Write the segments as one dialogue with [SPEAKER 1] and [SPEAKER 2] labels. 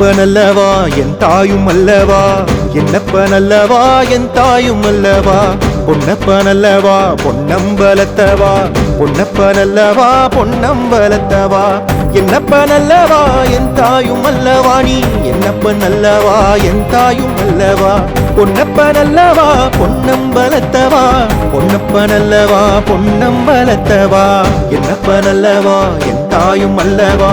[SPEAKER 1] என்னப்ப நல்லவா என் தாயும் அல்லவா? என்னப்ப நல்லவா என் தாயும் அல்லவா? பொன்னப்ப நல்லவா பொன்னம்பலத்தவா? பொன்னப்ப நல்லவா பொன்னம்பலத்தவா? என்னப்ப நல்லவா என் தாயும் அல்லவா நீ? என்னப்ப நல்லவா என் தாயும் அல்லவா? பொன்னப்ப நல்லவா பொன்னம்பலத்தவா? பொன்னப்ப நல்லவா பொன்னம்பலத்தவா? என்னப்ப நல்லவா என் தாயும் அல்லவா?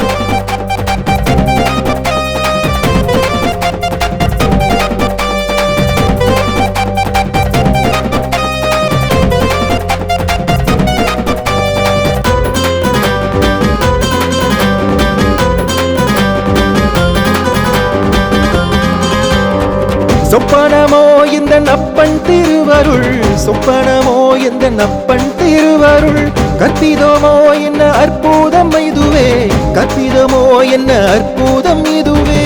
[SPEAKER 1] திருவருள் சொப்பனமோ எந்த நப்பன் திருவருள்? கற்பிதமோ என்ன அற்புதம் இதுவே கற்பிதமோ என்ன அற்புதம் இதுவே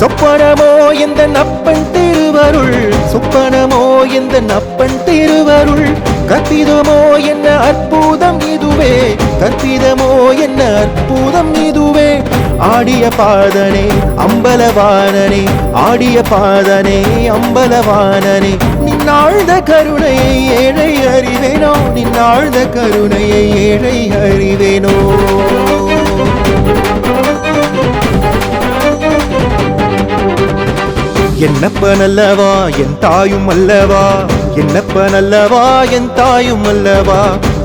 [SPEAKER 1] சொப்பனமோ எந்த நப்பன் திருவருள்? சொப்பனமோ எந்த நப்பன் திருவருள்? கற்பிதமோ என்ன அற்புதம் இதுவே கற்பிதமோ என்ன அற்புதம் இதுவே ஆடிய பாதனே அம்பலவானனே ஆடிய பாதனே அம்பலவானனே. நின்னாழ்ந்த கருணையை ஏழை அறிவேனோ நின்னாழ்ந்த கருணையை ஏழை அறிவேனோ. என்னப்ப நல்லவா என் தாயும் அல்லவா? என்னப்ப நல்லவா என் தாயும் அல்லவா?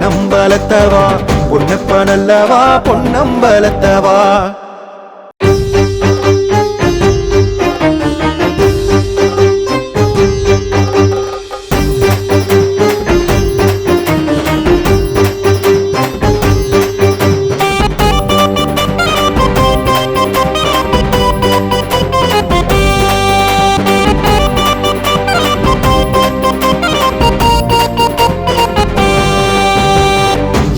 [SPEAKER 1] பொன்னம்பலத்தவா? பொன்னப்ப நல்லவா பொன்னம்பலத்தவா?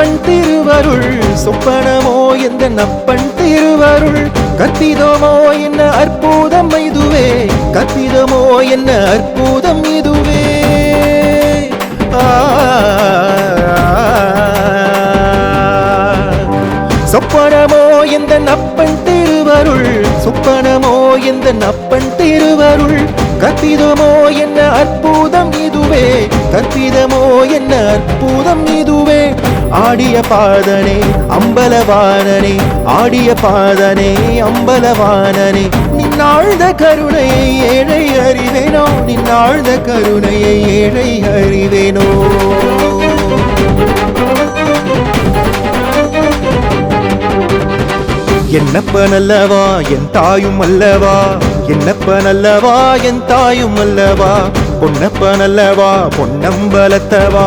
[SPEAKER 1] அப்பன் திருவருள் சொப்பனமோ எந்த நப்பன் திருவருள்? கற்பிதமோ என்ன அற்புதம் இதுவே கற்பிதமோ என்ன அற்புதம் பாதனே அம்பலவானனே ஆடிய பாதனே அம்பலவானனே. நின்னாழ்ந்த கருணையை ஏழை அறிவேனோ நின்னாழ்ந்த கருணையை ஏழை அறிவேனோ. என்னப்ப நல்லவா என் தாயும் அல்லவா? என்னப்ப நல்லவா என் தாயும் அல்லவா? பொன்னப்ப நல்லவா பொன்னம்பலத்தவா?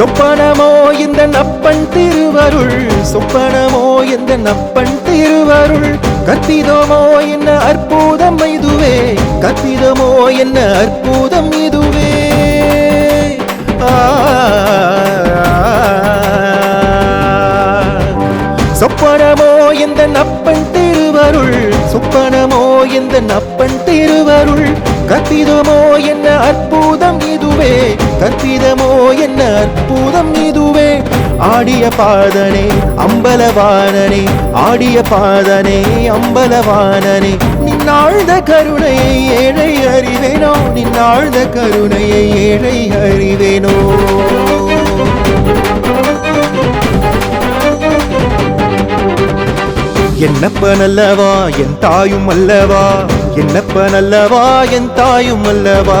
[SPEAKER 1] சொப்பனமோ இந்த நப்பன் திருவருள்? சொப்பனமோ இந்த நப்பன் திருவருள்? கற்பிதமோ என்ன அற்புதம் இதுவே? கற்பிதமோ என்ன அற்புதம் இதுவே? சொப்பனமோ இந்த நப்பன் திருவருள்? சொப்பனமோ இந்த நப்பன் திருவருள்? கற்பிதமோ என்ன அற்புதம் இதுவே? கற்பிதமோ என்ன அற்புதம் இதுவே? ஆடிய பாதனே அம்பலவானனே ஆடிய பாதனே அம்பலவானனே. நின்னாழ்ந்த கருணையை ஏழை அறிவேனோ? நின்னாழ்ந்த கருணையை ஏழை அறிவேனோ? என்னப்ப நல்லவா? என் தாயும் அல்லவா? என்னப்ப நல்லவா? என் தாயும் அல்லவா?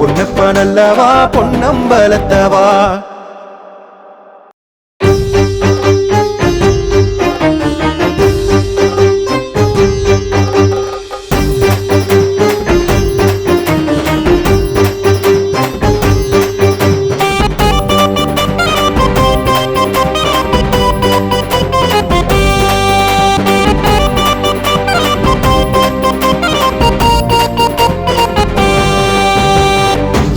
[SPEAKER 1] பொன்னப்ப நல்லவா பொன்னம்பலத்தவா?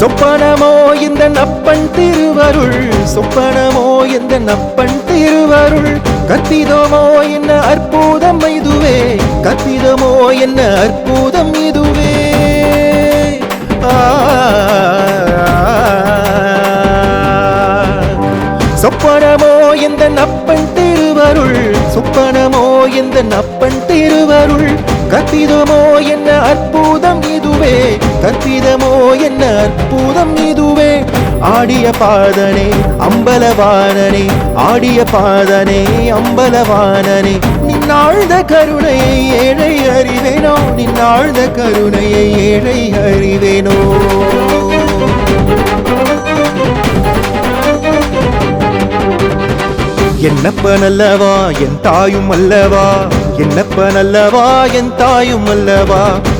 [SPEAKER 1] சொப்பனமோ இந்த நப்பன் திருவருள் சொப்பனமோ இந்த நப்பன் திருவருள். கற்பிதமோ என்ன அற்புதம் இதுவே கற்பிதமோ என்ன அற்புதம் இதுவே. சொப்பனமோ இந்த நப்பன் திருவருள் சொப்பனமோ இந்த நப்பன் திருவருள். கற்பிதமோ என்ன அற்புதம் இதுவே கற்பிதமோ என்ன அற்புதம் இதுவே? ஆடிய பாதனே அம்பலவானனே ஆடிய பாதனே அம்பலவானனே நின்னாழ்ந்த கருணையை ஏழை அறிவேனோ? நின்னாழ்ந்த கருணையை ஏழை அறிவேனோ? என்னப்ப நல்லவா? என் தாயும் அல்லவா? என்னப்ப நல்லவா? என் தாயும் அல்லவா?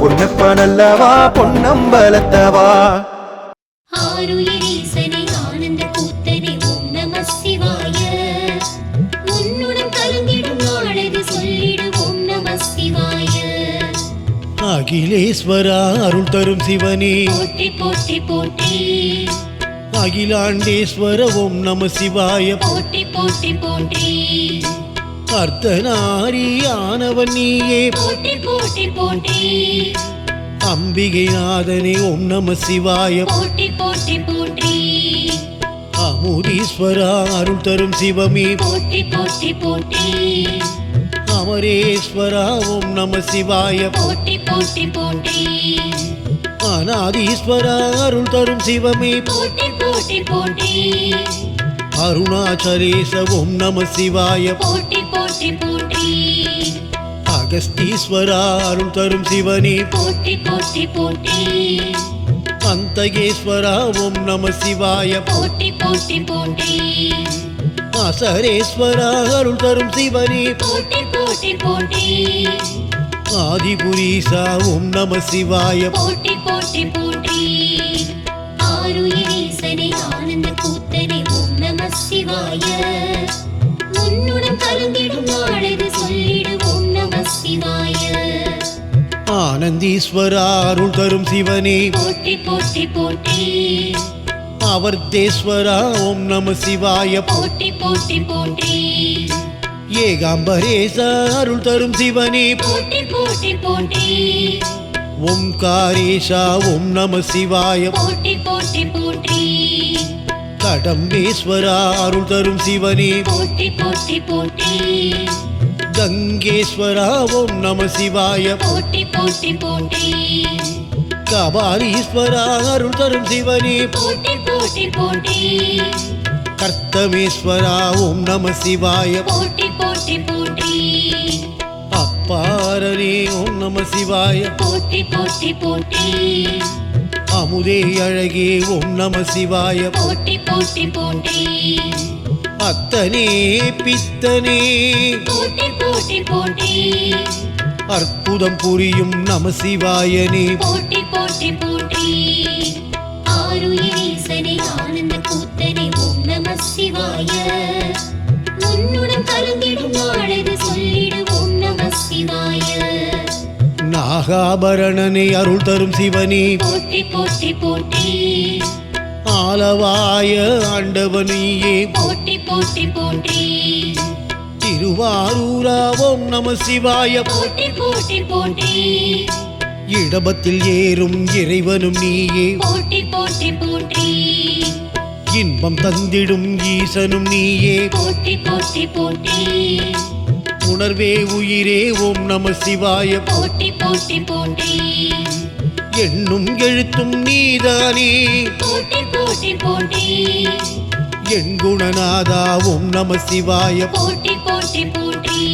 [SPEAKER 1] பொன்னப்ப நல்லவா பொன்னம்பலத்தவா?
[SPEAKER 2] ஆருயிரீசனே ஆனந்த கூத்தனே ஓம் நம சிவாய. உன்னுடன் கலந்திடும் நாளது நம சிவாய.
[SPEAKER 3] அகிலேஸ்வரா அருள் தரும் சிவனே.
[SPEAKER 2] போற்றி போற்றி போற்றி.
[SPEAKER 3] அகிலாண்டேஸ்வர ஓம் நம சிவாய.
[SPEAKER 2] போற்றி போற்றி போற்றி.
[SPEAKER 3] அர்த்தநாரி ஆனவன் நீயே.
[SPEAKER 2] போற்றி போற்றி போற்றி
[SPEAKER 3] அம்பிகை நாதனே ஓம் நம சிவாய.
[SPEAKER 2] போற்றி போற்றி போற்றி
[SPEAKER 3] அமுதீஸ்வரா அருள் தரும் சிவமே.
[SPEAKER 2] போற்றி போற்றி போற்றி
[SPEAKER 3] அமரேஸ்வரா ஓம் நம சிவாய.
[SPEAKER 2] போற்றி போற்றி போற்றி
[SPEAKER 3] அநாதீஸ்வரா அருள் தரும் சிவமே.
[SPEAKER 2] போற்றி போற்றி போற்றி
[SPEAKER 3] அருணாச்சலேச ஓம் நம சிவாய.
[SPEAKER 2] போற்றி போற்றி போற்றி.
[SPEAKER 3] அகஸ்தீஸ்வரா அருள் தரும் சிவனே.
[SPEAKER 2] போற்றி போற்றி போற்றி.
[SPEAKER 3] அந்தகேஸ்வரா ஓம் நம சிவாய.
[SPEAKER 2] போற்றி போற்றி போற்றி.
[SPEAKER 3] அசரேஸ்வரா அருள் தரும் சிவனே.
[SPEAKER 2] போற்றி போற்றி போற்றி.
[SPEAKER 3] ஆதிபுரீசா ஓம் நம சிவாய.
[SPEAKER 2] போற்றி போற்றி
[SPEAKER 3] ஆனந்தீஸ்வரா அருள் தரும் சிவனே.
[SPEAKER 2] போற்றி போற்றி போற்றி.
[SPEAKER 3] அவர்தேஸ்வரா ஓம் நம சிவாய.
[SPEAKER 2] போற்றி போற்றி போற்றி.
[SPEAKER 3] ஏகாம்பரேசா அருள் தரும் சிவனே.
[SPEAKER 2] போற்றி போற்றி போற்றி.
[SPEAKER 3] ஓம்காரேஷா ஓம் நம சிவாய.
[SPEAKER 2] போற்றி போற்றி போற்றி.
[SPEAKER 3] கடம்பேஸ்வரா அருள் தரும் சிவனே.
[SPEAKER 2] போற்றி போற்றி போற்றி.
[SPEAKER 3] கங்கேஸ்வரா ஓம் நம சிவாய.
[SPEAKER 2] போற்றி போற்றி போற்றி
[SPEAKER 3] கபாலீஸ்வரா அருள் தரும் சிவனே.
[SPEAKER 2] போற்றி போற்றி போற்றி
[SPEAKER 3] கர்த்தமேஸ்வரா ஓம் நம சிவாய.
[SPEAKER 2] போற்றி போற்றி போற்றி
[SPEAKER 3] அப்பாரனே ஓம் நம சிவாய.
[SPEAKER 2] போற்றி போற்றி போற்றி
[SPEAKER 3] அமுதே அழகே ஓம் நம சிவாய.
[SPEAKER 2] போற்றி போற்றி போற்றி
[SPEAKER 3] அத்தனே பித்தனே.
[SPEAKER 2] போற்றி போற்றி போற்றி
[SPEAKER 3] அற்புதம் புரியும் நம சிவாயனே.
[SPEAKER 2] போற்றி போற்றி ஆருயிரீசனே ஆனந்த கூத்தனே ஓம் நம சிவாய. உன்னுடன் கலந்திடும் நாளது சொல்லிடு ஓம் நம சிவாய.
[SPEAKER 3] நாகாபரணனே அருள் தரும் சிவனே.
[SPEAKER 2] போற்றி போற்றி போற்றி
[SPEAKER 3] ஆலவாய ஆண்டவனியே
[SPEAKER 2] போற்றி போற்றி போற்றி
[SPEAKER 3] திருவாரூரா ஓம் நம சிவாய.
[SPEAKER 2] போற்றி போற்றி போற்றி
[SPEAKER 3] இடபத்தில் ஏறும் இறைவனும் நீயே.
[SPEAKER 2] போற்றி போற்றி போற்றி
[SPEAKER 3] இன்பம் தந்திடும் ஈசனும் நீயே.
[SPEAKER 2] போற்றி போற்றி போற்றி
[SPEAKER 3] உணர்வே உயிரே ஓம் நம சிவாய.
[SPEAKER 2] போற்றி போற்றி போற்றி
[SPEAKER 3] எண்ணும் எழுத்தும் நீதானே.
[SPEAKER 2] போற்றி போற்றி போற்றி
[SPEAKER 3] என் குணநாதா ஓம் நம சிவாய.
[SPEAKER 2] போற்றி போற்றி போற்றி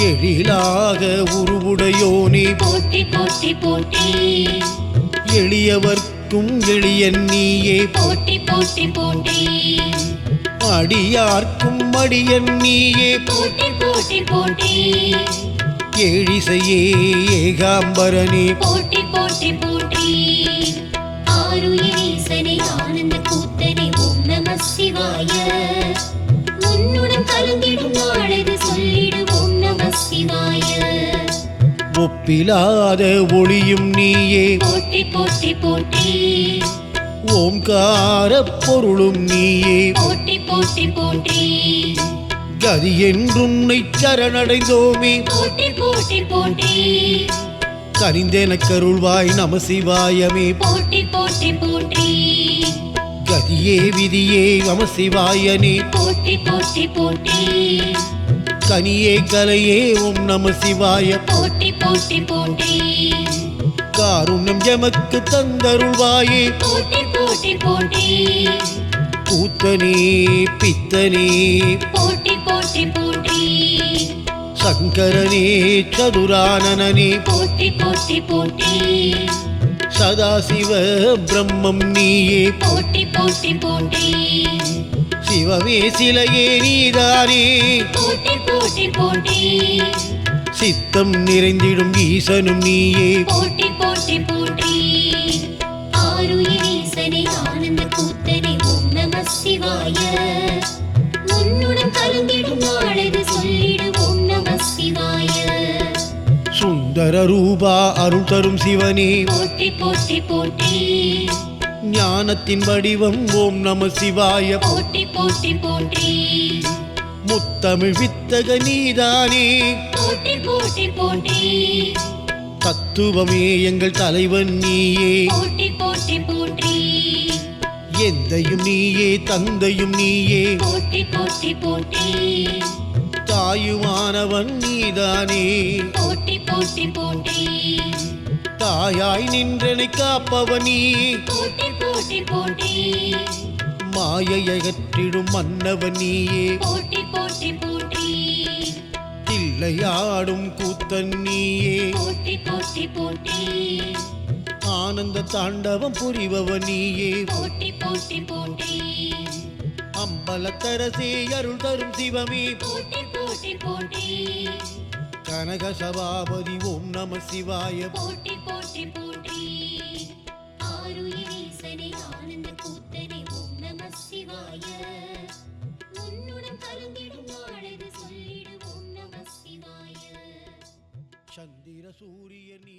[SPEAKER 3] எழிலாக உருவுடையோனே.
[SPEAKER 2] போற்றி போற்றி போற்றி
[SPEAKER 3] எளியவர்க்கும் எளியன் நீயே.
[SPEAKER 2] போற்றி போற்றி போற்றி
[SPEAKER 3] அடியார்க்கும் அடியன் நீயே.
[SPEAKER 2] போற்றி போற்றி போற்றி
[SPEAKER 3] ஏழிசையே ஏகாம்பரனே.
[SPEAKER 2] போற்றி போற்றி போற்றி. ஆருயிரீசனை ஆனந்த கூத்தனை ஓம் நம சிவாய. உன்னுடன் கலந்திடும் நாளது சொல்லிடு ஓம் நம சிவாய.
[SPEAKER 3] ஒப்பிலாத ஒளியும் நீயே.
[SPEAKER 2] போற்றி போற்றி போற்றி.
[SPEAKER 3] ஓம்கார பொருளும் நீயே.
[SPEAKER 2] போற்றி போற்றி போற்றி.
[SPEAKER 3] கதி என்றுன்னை சரணடைந்தோமே.
[SPEAKER 2] போற்றி போற்றி போற்றி
[SPEAKER 3] கனிந்தென கருள்வாய் நம சிவாயமே.
[SPEAKER 2] போற்றி போற்றி போற்றி
[SPEAKER 3] கதியே விதியே நம சிவாயனே.
[SPEAKER 2] போற்றி போற்றி போற்றி
[SPEAKER 3] கனியே கலையே ஓம் நம சிவாய.
[SPEAKER 2] போற்றி போற்றி போற்றி
[SPEAKER 3] காருண்யம் எமக்கு தந்தருள்வாயே.
[SPEAKER 2] போற்றி போற்றி போற்றி
[SPEAKER 3] பித்தனே
[SPEAKER 2] போற்றி
[SPEAKER 3] சங்கரனே சதுரானனே
[SPEAKER 2] போற்றி போற்றி போற்றி.
[SPEAKER 3] சதாசிவ பிரம்மம் நீயே.
[SPEAKER 2] போற்றி போற்றி போற்றி.
[SPEAKER 3] சிவமே சிலையே நீதானே.
[SPEAKER 2] போற்றி போற்றி போற்றி.
[SPEAKER 3] சித்தம் நிறைந்திடும் ஈசனும் நீயே.
[SPEAKER 2] போற்றி
[SPEAKER 3] சுந்தர ரூபா அருள் தரும் சிவனே.
[SPEAKER 2] போற்றி போற்றி போற்றி.
[SPEAKER 3] ஞானத்தின் வடிவம் ஓம் நம சிவாய.
[SPEAKER 2] போற்றி போற்றி போற்றி.
[SPEAKER 3] முத்தமிழ் வித்தக நீதானே.
[SPEAKER 2] போற்றி போற்றி போற்றி.
[SPEAKER 3] தத்துவமே எங்கள் தலைவன் நீயே.
[SPEAKER 2] போற்றி போற்றி போற்றி.
[SPEAKER 3] எந்தையும் நீயே தந்தையும் நீயே.
[SPEAKER 2] போற்றி போற்றி போற்றி.
[SPEAKER 3] தாயுமானவன் நீதானே.
[SPEAKER 2] போற்றி போற்றி போற்றி.
[SPEAKER 3] தாயாய் நின்றனை காப்பவன். நீ
[SPEAKER 2] போற்றி போற்றி. போற்றி
[SPEAKER 3] மாயையகற்றிடும் மன்னவன் நீயே.
[SPEAKER 2] போற்றி போற்றி போற்றி.
[SPEAKER 3] தில்லையாடும் கூத்தன் நீயே.
[SPEAKER 2] போற்றி போற்றி போற்றி.
[SPEAKER 3] ஆனந்த தாண்டவம் புரிபவன் நீயே.
[SPEAKER 2] போற்றி போற்றி போற்றி.
[SPEAKER 3] அம்பலத்தரசே அருள் தரும் சிவமே.
[SPEAKER 2] போற்றி போற்றி
[SPEAKER 3] கனக சபாபதி ஓம் நம சிவாய.
[SPEAKER 2] போற்றி போற்றி போற்றி ஆனந்த கூத்தனை ஓம் நம சிவாய. சந்திர சூரிய நீ